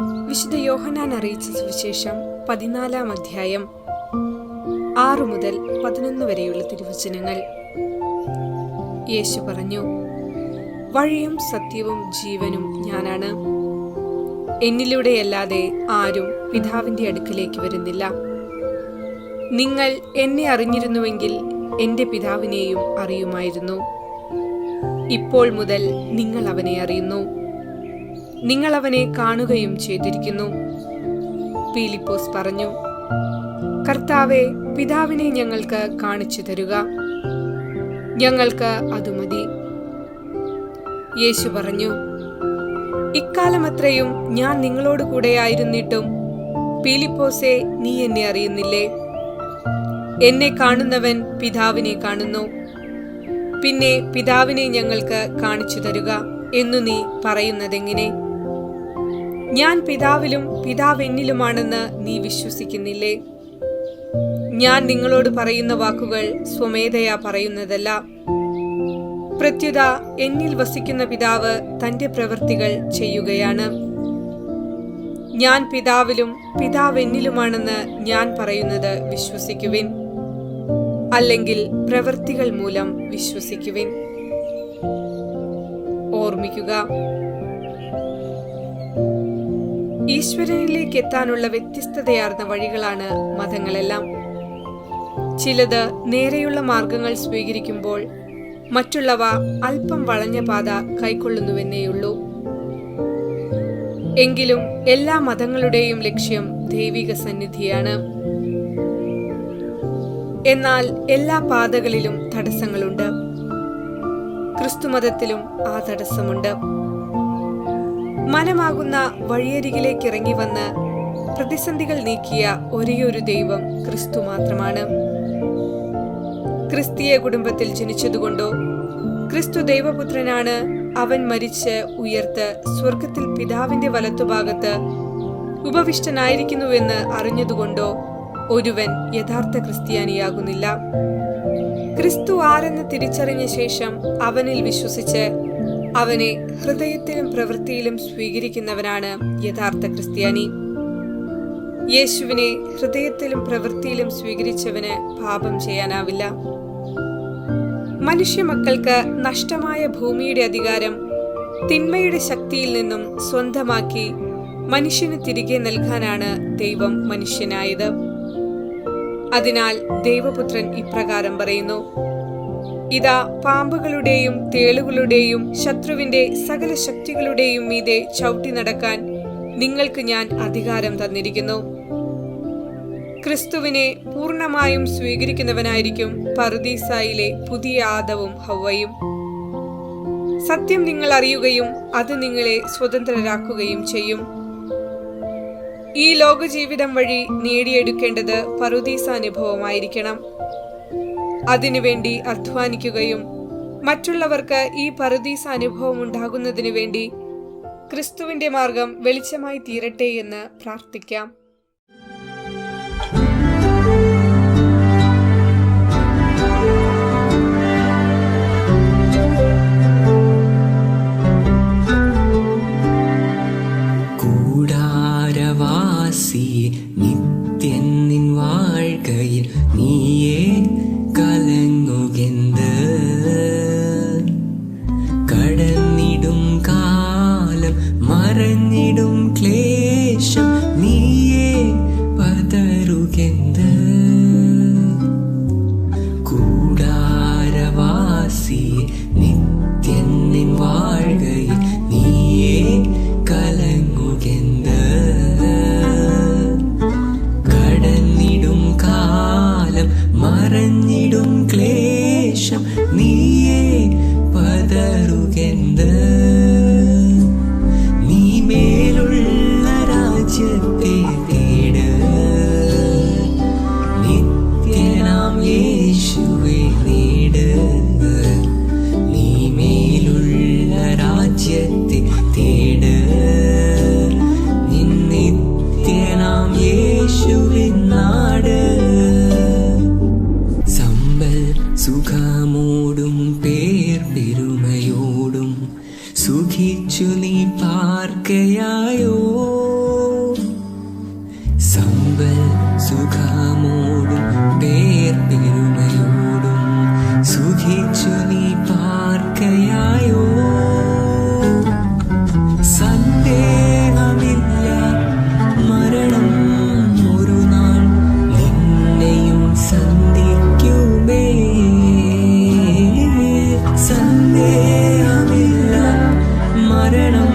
വിശുദ്ധ യോഹനാൻ അറിയിച്ച സുവിശേഷം പതിനാലാം അധ്യായം ആറു മുതൽ പതിനൊന്ന് വരെയുള്ള തിരുവചനങ്ങൾ. യേശു പറഞ്ഞു വഴിയും സത്യവും ജീവനും ഞാനാണ്. എന്നിലൂടെയല്ലാതെ ആരും പിതാവിന്റെ അടുക്കലേക്ക് വരുന്നില്ല. നിങ്ങൾ എന്നെ അറിഞ്ഞിരുന്നുവെങ്കിൽ എന്റെ പിതാവിനെയും അറിയുമായിരുന്നു. ഇപ്പോൾ മുതൽ നിങ്ങൾ അവനെ അറിയുന്നു. നിങ്ങൾ അവനെ കാണുകയും ചെയ്തിരിക്കുന്നു. പീലിപ്പോസ് പറഞ്ഞു കർത്താവെ പിതാവിനെ ഞങ്ങൾക്ക് കാണിച്ചു തരുക. ഞങ്ങൾക്ക് അത് മതി. യേശു പറഞ്ഞു ഇക്കാലമത്രയും ഞാൻ നിങ്ങളോട് കൂടെയായിരുന്നിട്ടും പീലിപ്പോസെ നീ എന്നെ അറിയുന്നില്ലേ? എന്നെ കാണുന്നവൻ പിതാവിനെ കാണുന്നു. പിന്നെ പിതാവിനെ ഞങ്ങൾക്ക് കാണിച്ചു തരുക എന്നു നീ പറയുന്നതെങ്ങനെ? ഞാൻ പിതാവിലും പിതാവ് എന്നിലുമാണെന്ന് നീ വിശ്വസിക്കുന്നില്ലേ? ഞാൻ നിങ്ങളോട് പറയുന്ന വാക്കുകൾ സ്വമേധയാ പറയുന്നതല്ല. പ്രത്യുത എന്നിൽ വസിക്കുന്ന പിതാവ് തന്റെ പ്രവൃത്തികൾ ചെയ്യുകയാണ്. ഞാൻ പിതാവിലും പിതാവ് എന്നിലുമാണെന്ന് ഞാൻ പറയുന്നത് വിശ്വസിക്കുവിൻ അല്ലെങ്കിൽ പ്രവൃത്തികൾ മൂലം വിശ്വസിക്കുവിൻ. ഓർമ്മിക്കുക ഈശ്വരനിലേക്ക് എത്താനുള്ള വ്യത്യസ്തതയാർന്ന വഴികളാണ് മതങ്ങളെല്ലാം. ചിലത് നേരെയുള്ള മാർഗങ്ങൾ സ്വീകരിക്കുമ്പോൾ മറ്റുള്ളവ അല്പം വളഞ്ഞ പാത കൈക്കൊള്ളുന്നുവെന്നേയുള്ളൂ. എങ്കിലും എല്ലാ മതങ്ങളുടെയും ലക്ഷ്യം ദൈവിക സന്നിധിയാണ്. എന്നാൽ എല്ലാ പാതകളിലും തടസ്സങ്ങളുണ്ട്. ക്രിസ്തുമതത്തിലും ആ തടസ്സമുണ്ട്. മനമാകുന്ന വഴിയരികിലേക്ക് ഇറങ്ങി വന്ന് പ്രതിസന്ധികൾ നീക്കിയ ഒരേയൊരു ദൈവം ക്രിസ്തു മാത്രമാണ്. ക്രിസ്തീയ കുടുംബത്തിൽ ജനിച്ചതുകൊണ്ടോ ക്രിസ്തു ദൈവപുത്രനാണ് അവൻ മരിച്ച് ഉയർത്ത് സ്വർഗത്തിൽ പിതാവിന്റെ വലത്തുഭാഗത്ത് ഉപവിഷ്ടനായിരിക്കുന്നുവെന്ന് അറിഞ്ഞതുകൊണ്ടോ ഒരുവൻ യഥാർത്ഥ ക്രിസ്ത്യാനിയാകുന്നില്ല. ക്രിസ്തു ആരെന്ന് തിരിച്ചറിഞ്ഞ ശേഷം അവനിൽ വിശ്വസിച്ച് അവനെ ഹൃദയത്തിലും പ്രവൃത്തിയിലും സ്വീകരിക്കുന്നവനാണ് യഥാർത്ഥ ക്രിസ്ത്യാനി. യേശുവിനെ ഹൃദയത്തിലും പ്രവൃത്തിയിലും സ്വീകരിച്ചവന് പാപം ചെയ്യാനാവില്ല. മനുഷ്യമക്കൾക്ക് നഷ്ടമായ ഭൂമിയുടെ അധികാരം തിന്മയുടെ ശക്തിയിൽ നിന്നും സ്വന്തമാക്കി മനുഷ്യന് തിരികെ നൽകാനാണ് ദൈവം മനുഷ്യനായത്. അതിനാൽ ദൈവപുത്രൻ ഇപ്രകാരം പറയുന്നു ഇതാ പാമ്പുകളുടെയും തേളുകളുടെയും ശത്രുവിന്റെ സകല ശക്തികളുടെയും മീതെ ചവിട്ടി നടക്കാൻ നിങ്ങൾക്ക് ഞാൻ അധികാരം തന്നിരിക്കുന്നു. ക്രിസ്തുവിനെ പൂർണമായും സ്വീകരിക്കുന്നവനായിരിക്കും പറുദീസായിലെ പുതിയ ആദവും ഹൗവയും സത്യം നിങ്ങൾ അറിയുകയും അത് നിങ്ങളെ സ്വതന്ത്രരാക്കുകയും ചെയ്യും. ഈ ലോകജീവിതം വഴി നേടിയെടുക്കേണ്ടത് പറുദീസ അനുഭവമായിരിക്കണം അതിനുവേണ്ടി അധ്വാനിക്കുകയും മറ്റുള്ളവർക്ക് ഈ പറുദീസ അനുഭവം ഉണ്ടാകുന്നതിനു വേണ്ടി ക്രിസ്തുവിന്റെ മാർഗം വെളിച്ചമായി തീരട്ടെ എന്ന് പ്രാർത്ഥിക്കാം. കൂടാരവാസി നിത്യൻ നിൻ വാഴ്കയിൽ നീയേ കാക്കയായോ സമ്പൽ സുഖമോടും പേർ പെരുമയോടും സുഖിച്ചു നീ പാർക്കയായോ സന്ദേഹമില്ല മരണം ഒരു നാൾ നിന്നെയും സന്ധിക്കുമേ സന്ദേഹമില്ല മരണം